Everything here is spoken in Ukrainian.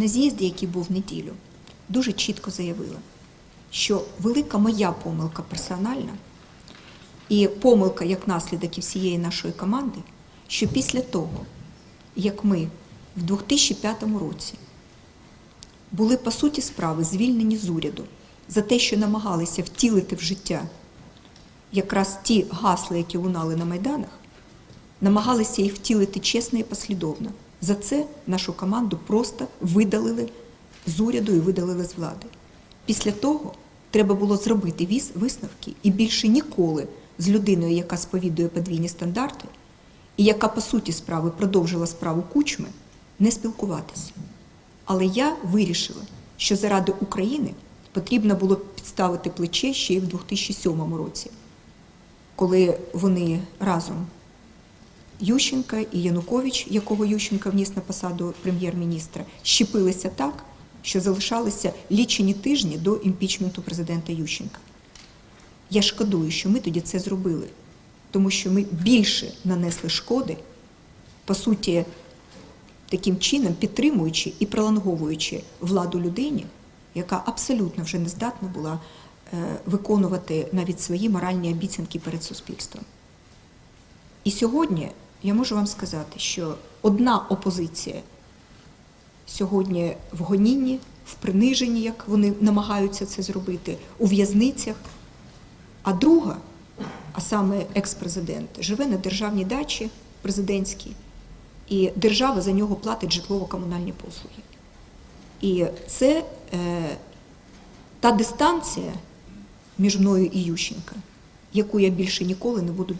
на з'їзді, який був в неділю, дуже чітко заявила, що велика моя помилка персональна і помилка як наслідок і всієї нашої команди, що після того, як ми в 2005 році були по суті справи звільнені з уряду за те, що намагалися втілити в життя якраз ті гасла, які лунали на майданах, намагалися їх втілити чесно і послідовно. За це нашу команду просто видалили з уряду і видалили з влади. Після того треба було зробити віз- висновки і більше ніколи з людиною, яка сповідує подвійні стандарти, і яка по суті справи продовжила справу кучми, не спілкуватися. Але я вирішила, що заради України потрібно було підставити плече ще й в 2007 році, коли вони разом Ющенка і Янукович, якого Ющенка вніс на посаду прем'єр-міністра, щепилися так, що залишалися лічені тижні до імпічменту президента Ющенка. Я шкодую, що ми тоді це зробили, тому що ми більше нанесли шкоди, по суті, таким чином підтримуючи і пролонговуючи владу людині, яка абсолютно вже не здатна була е, виконувати навіть свої моральні обіцянки перед суспільством. І сьогодні я можу вам сказати, що одна опозиція сьогодні в гонінні, в приниженні, як вони намагаються це зробити, у в'язницях, а друга, а саме екс-президент, живе на державній дачі президентській, і держава за нього платить житлово-комунальні послуги. І це е, та дистанція між мною і Ющенка, яку я більше ніколи не буду